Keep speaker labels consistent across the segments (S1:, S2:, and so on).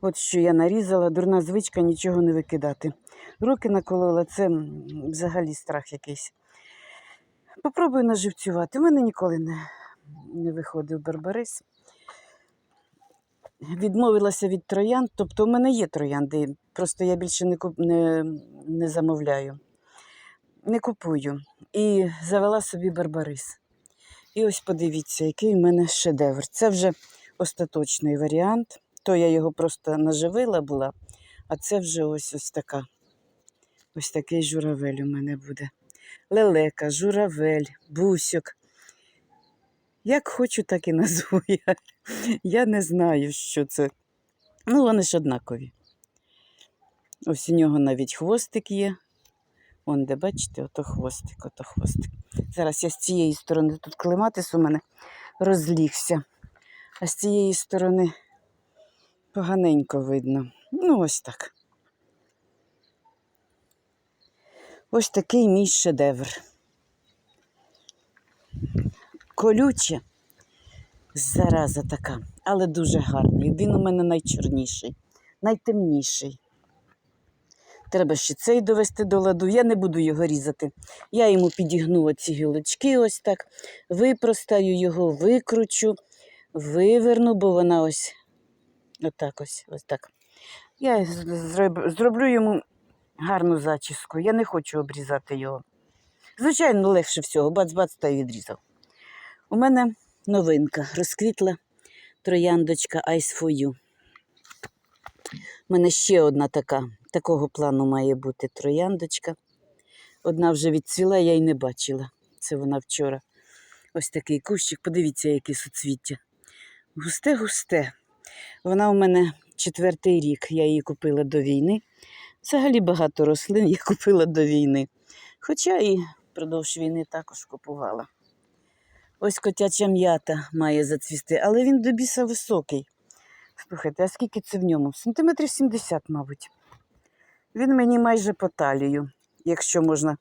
S1: От що я нарізала, дурна звичка нічого не викидати. Руки наколола, це взагалі страх якийсь. Попробую наживцювати. У мене ніколи не, не виходив барбарис. Відмовилася від троянд, тобто у мене є троянди, просто я більше не, куп... не, не замовляю, не купую. І завела собі барбарис. І ось подивіться, який у мене шедевр. Це вже остаточний варіант. То я його просто наживила була, а це вже ось ось така. Ось такий журавель у мене буде. Лелека, журавель, бусьок. Як хочу, так і назву я. Я не знаю, що це. Ну, вони ж однакові. Ось у нього навіть хвостик є. Вон, де бачите, ото хвостик, ото хвостик. Зараз я з цієї сторони тут клематис у мене розлігся, а з цієї сторони поганенько видно. Ну, ось так. Ось такий мій шедевр. Колюче, зараза така, але дуже гарний. Він у мене найчорніший, найтемніший. Треба ще цей довести до ладу. Я не буду його різати. Я йому підігну оці гілочки ось так, випростаю його, викручу, виверну, бо вона ось отак ось, ось так. Я зроб- зроблю йому гарну зачіску. Я не хочу обрізати його. Звичайно, легше всього, бац-бац та й відрізав. У мене новинка розквітла трояндочка Ice for You. У мене ще одна така, такого плану має бути трояндочка. Одна вже відцвіла, я й не бачила. Це вона вчора. Ось такий кущик, подивіться, яке суцвіття. Густе-густе. Вона у мене четвертий рік, я її купила до війни. Взагалі багато рослин я купила до війни. Хоча і впродовж війни також купувала. Ось котяча м'ята має зацвісти, але він до біса високий. Слухайте, а скільки це в ньому? Сантиметрів 70, мабуть. Він мені майже по талію, якщо можна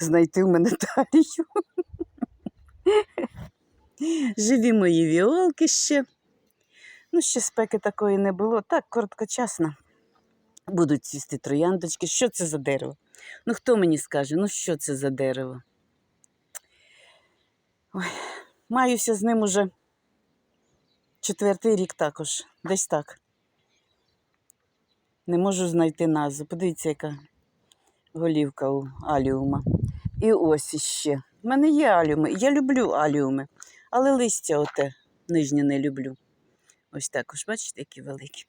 S1: знайти в мене талію. Живі мої віолки ще. Ну, ще спеки такої не було. Так, короткочасно. Будуть цвісти трояндочки. Що це за дерево? Ну, хто мені скаже, ну що це за дерево? Ой, маюся з ним уже четвертий рік також, десь так. Не можу знайти назву. Подивіться, яка голівка у аліума. І ось іще. У мене є аліуми. Я люблю аліуми, але листя оте нижнє не люблю. Ось також, бачите, які великі.